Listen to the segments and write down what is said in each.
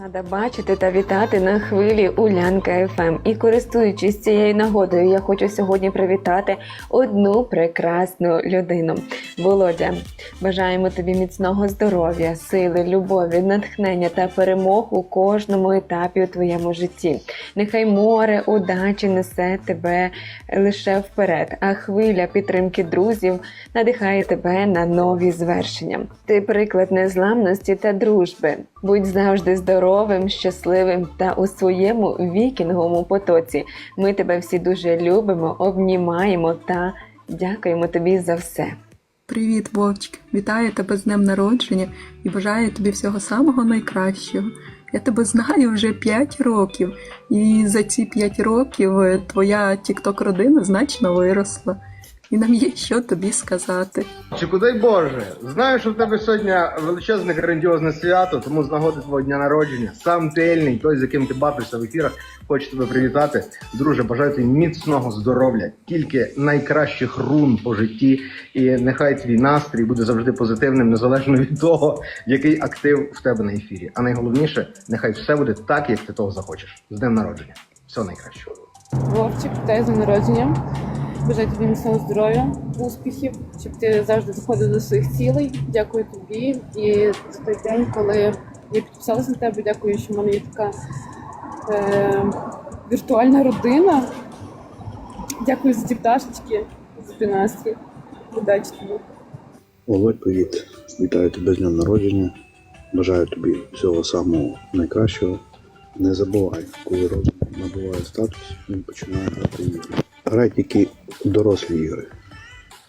Рада бачити та вітати на хвилі Улянка ФМ. І користуючись цією нагодою, я хочу сьогодні привітати одну прекрасну людину. Володя, бажаємо тобі міцного здоров'я, сили, любові, натхнення та перемог у кожному етапі у твоєму житті. Нехай море удачі несе тебе лише вперед, а хвиля підтримки друзів надихає тебе на нові звершення. Ти приклад незламності та дружби. Будь завжди здоровим, щасливим та у своєму вікінговому потоці. Ми тебе всі дуже любимо, обнімаємо та дякуємо тобі за все. Привіт, Вовчик! Вітаю тебе з днем народження і бажаю тобі всього самого найкращого. Я тебе знаю вже 5 років, і за ці 5 років твоя тікток родина значно виросла. І нам є що тобі сказати. Чику, дай Боже, знаю, що в тебе сьогодні величезне грандіозне свято, тому з нагоди твого дня народження, сам тельний, той, з яким ти бавишся в ефірах, хочу тебе привітати. Друже, бажаю тобі міцного здоров'я, тільки найкращих рун по житті, і нехай твій настрій буде завжди позитивним, незалежно від того, який актив в тебе на ефірі. А найголовніше, нехай все буде так, як ти того захочеш. З днем народження. Всього найкращого. Вовчик, вітаю з днем народження. Бажаю тобі міцного здоров'я, успіхів, щоб ти завжди доходив до своїх цілей. Дякую тобі. І за той день, коли я підписалася на тебе, дякую, що в мене є така е, віртуальна родина. Дякую за ті пташечки, за твій настрій. Удачі тобі. Володь, привіт. Вітаю тебе з днем народження. Бажаю тобі всього самого найкращого. Не забувай, коли розум набуває статус, він починає грати. Грай тільки дорослі ігри.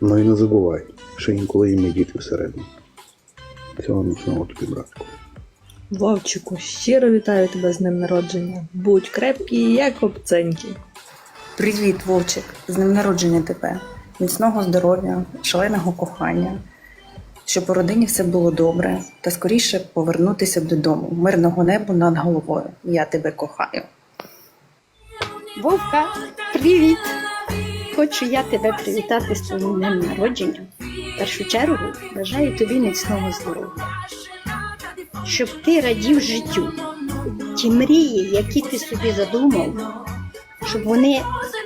Ну і не забувай, що інколи є діти всередині. Всього міцного тобі, братку. Вовчику, щиро вітаю тебе з днем народження. Будь крепкий, як обценький. Привіт, Вовчик! З днем народження тебе. Міцного здоров'я, шаленого кохання, щоб у родині все було добре та скоріше повернутися додому. Мирного неба над головою. Я тебе кохаю. Вовка, привіт! Хочу я тебе привітати з твоїм днем народження. В першу чергу бажаю тобі міцного здоров'я, щоб ти радів життю. Ті мрії, які ти собі задумав, щоб вони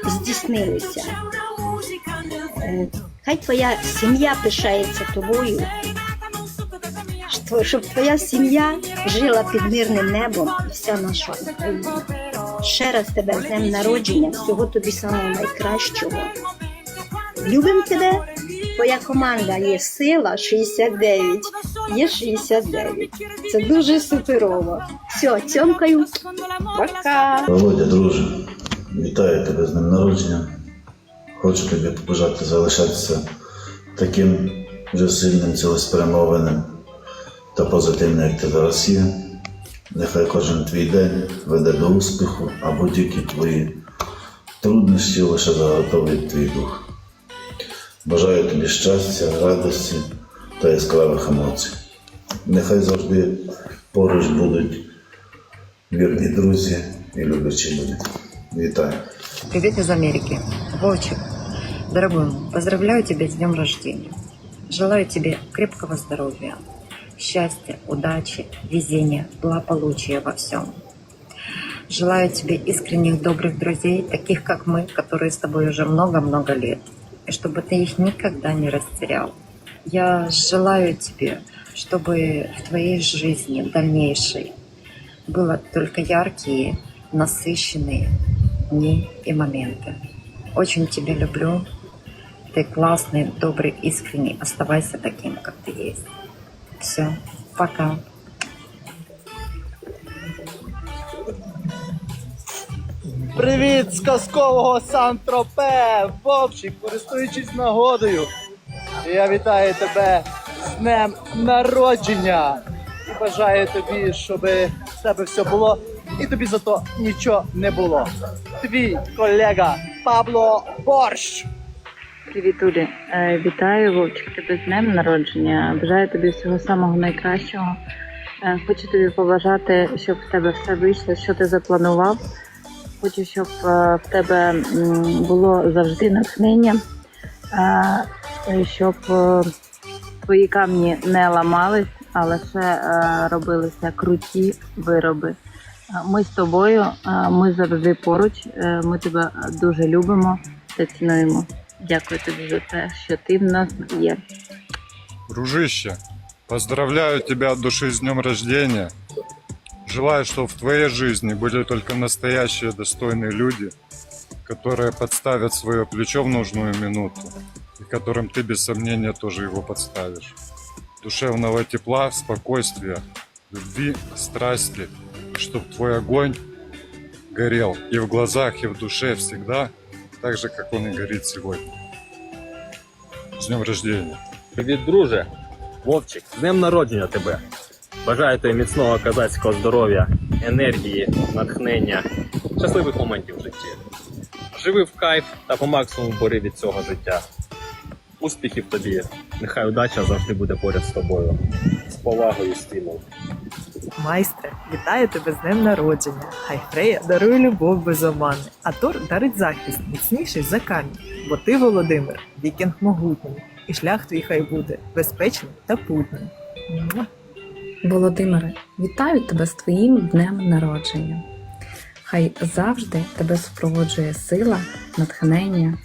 здійснилися. Хай твоя сім'я пишається тобою, щоб твоя сім'я жила під мирним небом і вся наша Україна. Ще раз тебе з днем народження, всього тобі самого найкращого. Любим тебе. Твоя команда є сила 69, є 69. Це дуже суперово. Все, цьомкаю. Пока. Володя, друже, вітаю тебе з днем народження. Хочу тобі побажати залишатися таким же сильним, цілеспрямованим та позитивним, як ти зараз є. Нехай кожен твій день веде до успіху, а будь-які твої труднощі лише заготовить твій дух. Бажаю тобі щастя, радості та яскравих емоцій. Нехай завжди поруч будуть вірні друзі і люблячі люди. Вітаю! Привет из Америки. Вовчик, дорогой, поздравляю тебя с днем рождения. Желаю тебе крепкого здоровья, счастья, удачи, везения, благополучия во всем. Желаю тебе искренних добрых друзей, таких как мы, которые с тобой уже много-много лет, и чтобы ты их никогда не растерял. Я желаю тебе, чтобы в твоей жизни дальнейшей было только яркие, насыщенные дни и моменты. Очень тебя люблю. Ты классный, добрый, искренний. Оставайся таким, как ты есть. Все. Пока. Привіт з казкового Сан-Тропе! Вовчик, користуючись нагодою. Я вітаю тебе з днем народження і бажаю тобі, щоб в тебе все було, і тобі за то нічого не було. Твій колега Пабло Борщ. Привіт, Улі. Е, Вітаю, Вовчик, тебе з днем народження. Бажаю тобі всього самого найкращого. Е, Хочу тобі побажати, щоб в тебе все вийшло, що ти запланував. Хочу, щоб е, в тебе було завжди натхнення, щоб твої камні не ламались, а лише робилися круті вироби. Ми з тобою, ми завжди поруч. Ми тебе дуже любимо та цінуємо. Дякую тобі за те, що ти в нас є. Дружище, поздравляю тебя от души с днем рождения. Желаю, чтобы в твоей жизни были только настоящие достойные люди, которые подставят свое плечо в нужную минуту, и которым ты без сомнения тоже его подставишь. Душевного тепла, спокойствия, любви, страсти, чтобы твой огонь горел и в глазах, и в душе всегда, так же, как он и горит сегодня. С днем рождения! Привіт, друже. Вовчик, з днем народження тебе. Бажаю тобі міцного козацького здоров'я, енергії, натхнення, щасливих моментів в житті. Живи в кайф та по максимуму бери від цього життя. Успіхів тобі. Нехай удача завжди буде поряд з тобою. З повагою стимул. Майстре, вітаю тебе з днем народження. Хай Фрея дарує любов без омани, а Тор дарить захист міцніший за камінь. Бо ти, Володимир, вікінг могутній, і шлях твій хай буде безпечним та путним. Володимире, вітаю тебе з твоїм днем народження. Хай завжди тебе супроводжує сила, натхнення.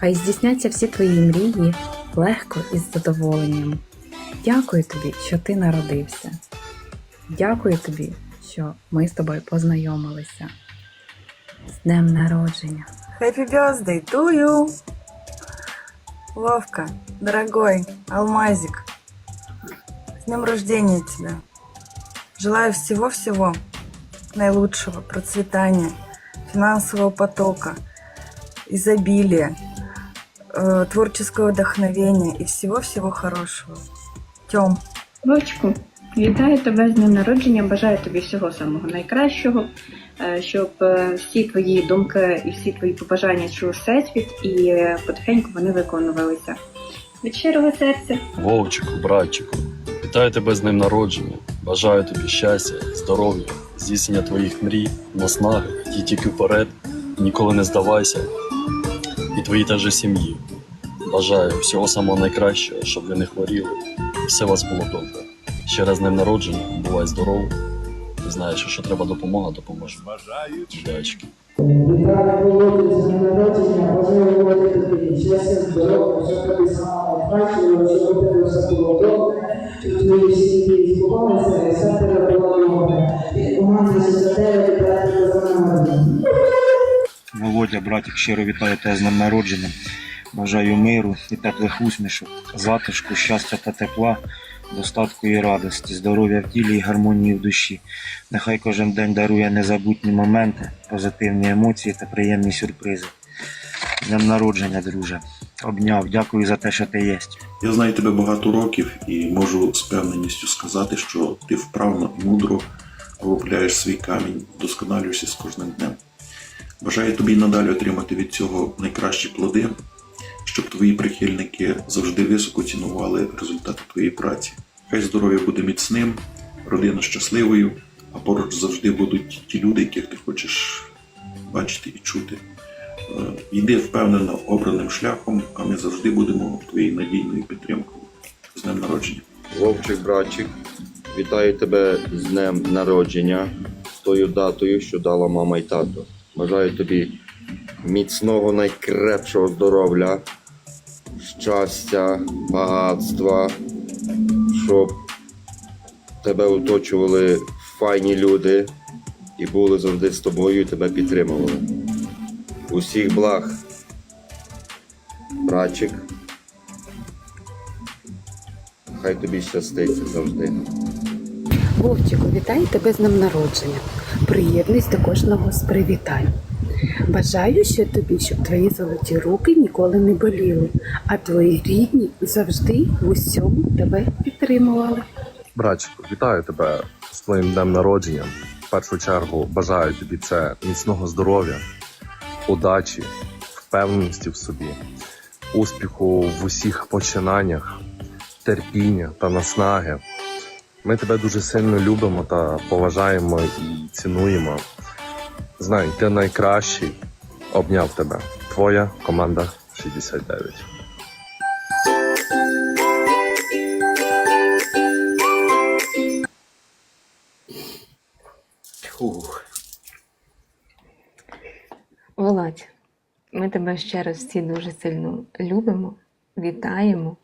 Хай здійсняться всі твої мрії легко і з задоволенням. Дякую тобі, що ти народився. Дякую тобі, що ми з тобою познайомилися. З днем народження! Happy birthday to you! Вовка, дорогой, алмазик, с днем рождения тебя! Желаю всего-всего наилучшего, процветания, финансового потока, изобилия, э, творческого вдохновения и всего-всего хорошего. Тём, Вовчику, вітаю тебе з днем народження, бажаю тобі всього самого найкращого, е, щоб е, всі твої думки і всі твої побажання чув всесвіт і потихеньку вони виконувалися. Від щирого серця. Вовчику, братчику, вітаю тебе з днем народження. Бажаю тобі щастя, здоров'я, здійснення твоїх мрій, наснаги, йди тільки вперед, ніколи не здавайся. І твоїй та же сім'ї. Бажаю всього самого найкращого, щоб ви не хворіли, і все у вас було добре. Ще раз днем народження, бувай здоров. Ти знаєш, що треба допомога, допоможе. Удачки. Володя, братик, щиро вітаю тебе з днем народження. Бажаю миру і теплих усмішок, затишку, щастя та тепла, достатку і радості, здоров'я в тілі і гармонії в душі. Нехай кожен день дарує незабутні моменти, позитивні емоції та приємні сюрпризи. Днем народження, друже. Обняв, дякую за те, що ти є. Я знаю тебе багато років і можу з певненістю сказати, що ти вправно і мудро обробляєш свій камінь, вдосконалюєшся з кожним днем. Бажаю тобі надалі отримати від цього найкращі плоди, твої прихильники завжди високо цінували результати твоєї праці. Хай здоров'я буде міцним, родина щасливою, а поруч завжди будуть ті люди, яких ти хочеш бачити і чути. Е, Йди впевнено обраним шляхом, а ми завжди будемо твоєю надійною підтримкою. З днем народження. Вовчик, братчик, вітаю тебе з днем народження, з тою датою, що дала мама і тато. Бажаю тобі міцного, найкрепшого здоров'я, щастя, багатства, щоб тебе оточували файні люди і були завжди з тобою і тебе підтримували. Усіх благ, братчик. Хай тобі щастить завжди. Вовчику, вітаю тебе з днем народження. Приєднуюсь до кожного з привітань. Бажаю ще тобі, щоб твої золоті руки ніколи не боліли, а твої рідні завжди в усьому тебе підтримували. Братчику, вітаю тебе з твоїм днем народження. В першу чергу бажаю тобі це міцного здоров'я, удачі, впевненості в собі, успіху в усіх починаннях, терпіння та наснаги. Ми тебе дуже сильно любимо та поважаємо і цінуємо. Знай, ти найкращий. Обняв тебе. Твоя команда 69. Володь, ми тебе ще раз всі дуже сильно любимо, вітаємо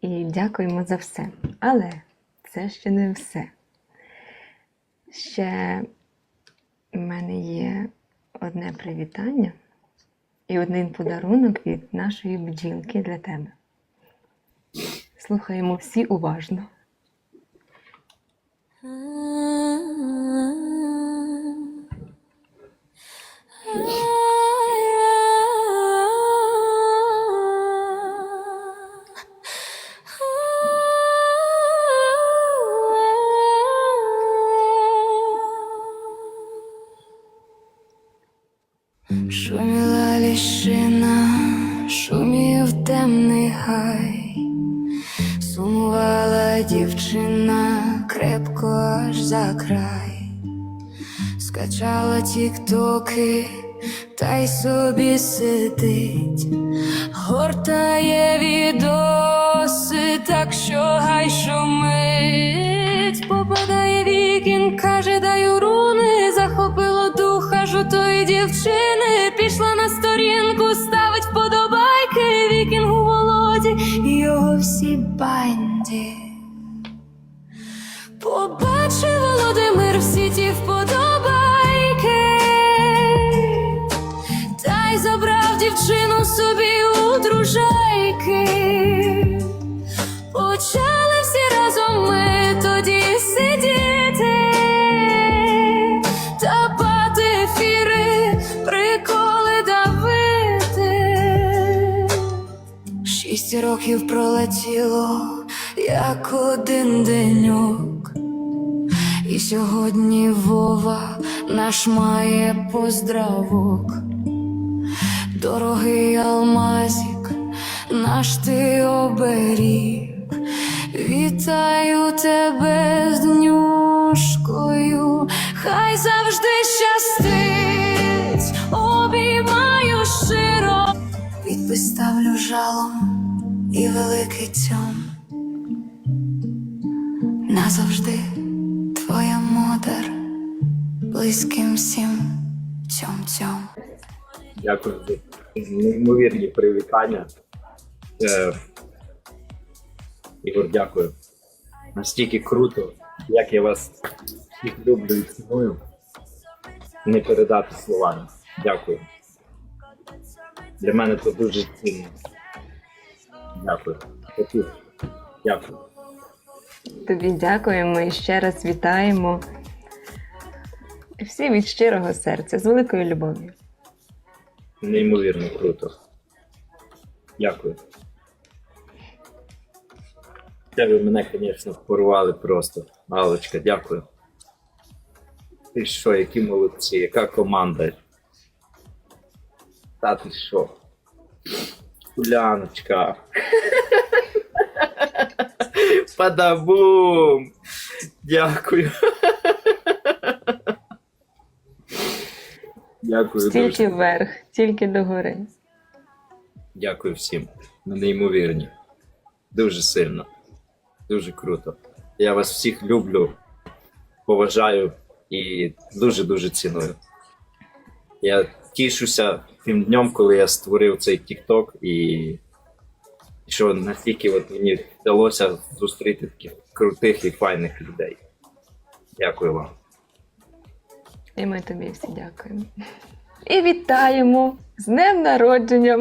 і дякуємо за все. Але це ще не все. Ще в мене є одне привітання і один подарунок від нашої бджілки для тебе. Слухаємо всі уважно. Скачала тіктоки, та й собі сидить, гортає відоси, так що гай шумить, попадає вікін, каже, даю руни, захопило духа жутої дівчини, пішла на сторінку, ставить вподобайки, вікінгу володі, його всі банді. Дівчину собі у дружайки. Почали всі разом ми тоді сидіти, та пати ефіри, приколи давити. Шість років пролетіло, як один деньок. І сьогодні Вова наш має поздравок. Дорогий алмазик, наш ти оберіг. Вітаю тебе з днюшкою, хай завжди щастить, обіймаю щиро. Підпис ставлю жалом і великий цьом. Назавжди твоя модер, близьким всім цьом-цьом. Дякую за неймовірні привітання. Е, Ігор, дякую. Настільки круто, як я вас всіх люблю і ціную. Не передати словами. Дякую. Для мене це дуже цінно. Дякую. Дякую. Тобі дякуємо і ще раз вітаємо. Всі від щирого серця, з великою любов'ю. Неймовірно круто. Дякую. Це ви мене, звісно, порвали просто. Аллочка, дякую. Ти що, які молодці, яка команда? Та ти що? Уляночка. Падабум! Дякую. Дякую дуже. Тільки вверх, тільки догори. Дякую всім. Ви неймовірні. Дуже сильно. Дуже круто. Я вас всіх люблю, поважаю і дуже-дуже ціную. Я тішуся тим днем, коли я створив цей TikTok і що настільки от мені вдалося зустріти таких крутих і файних людей. Дякую вам. І ми тобі всі дякуємо. І вітаємо з днем народження!